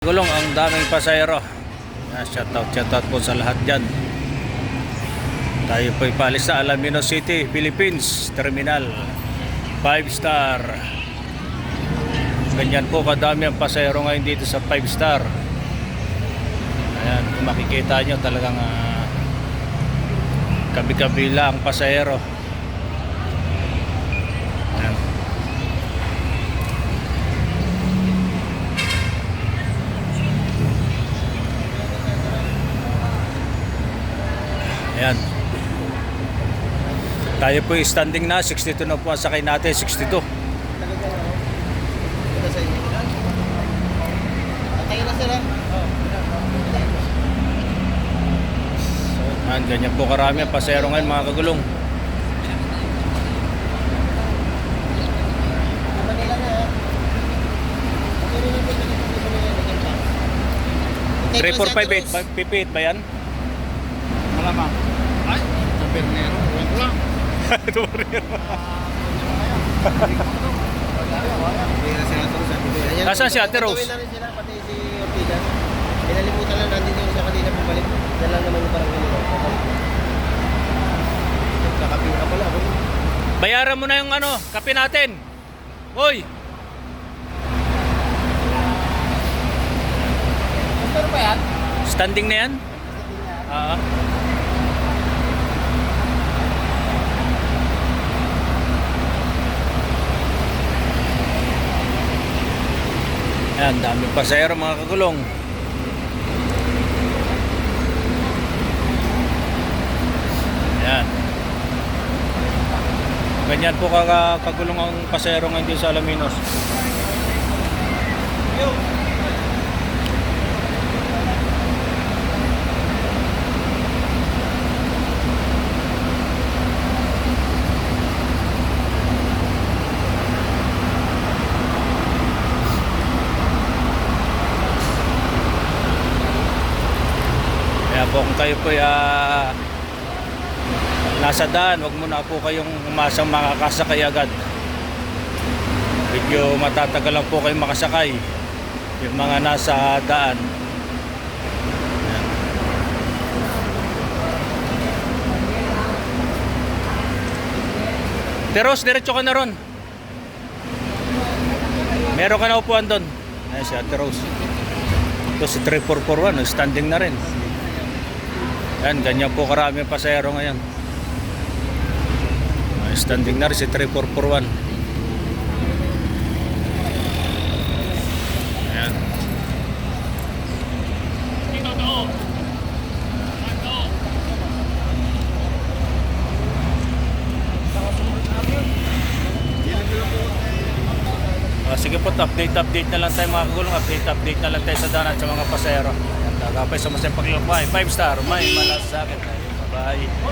Gulong ang daming pasayro. Yeah, shoutout, shoutout po sa lahat dyan. Tayo po ipalis sa Alaminos City, Philippines, Terminal 5 star. Ganyan po kadami ang pasayro ngayon dito sa 5 star. Ayan, kung makikita nyo talagang ah, kabi-kabila ang pasayro. Tayo po standing na, 62 na po ang sakay natin, 62. Ito sa inyo. Patay na sila. Ayan, ganyan po karami ang pasero ngayon mga kagulong. Rin yung pwede nito dito na yan. Naging pa. Patay na si Ate Rose. 3458, 58 ba yan? Ay, sa Bernero. Ayan, Nasaan si Ate Rose? Gawin na rin sila, pati si Ortigas. Pinalimutan lang natin yung sa kanina pabalik. Lang naman yung parang ganito. Kakapin ka pala. ako. Bayaran mo na yung ano, kape natin. Hoy! Gusto pa yan? Standing na yan? Oo. Ayan, daming pasayro mga kagulong. Ayan. Ganyan po kagulong ang pasayro ngayon sa Alaminos. Kaya po kung kayo po ah, nasa daan, wag muna po kayong umasang makakasakay agad. Medyo matatagal lang po kayong makasakay. Yung mga nasa daan. Teros, diretso ka na ron. Meron ka na upuan doon. Ayan si Ate Rose. Ito si 3441, standing na rin. Yan, ganyan po karami ang pasayro ngayon. Ay, Standing na rin si 3441. Ayan. Ah, sige po, update update na lang tayo mga kagulong. Update update na lang tayo sa daan sa mga pasayro. Tagapay sa masayang paglalakbay. 5 star, may malasakit. Bye-bye.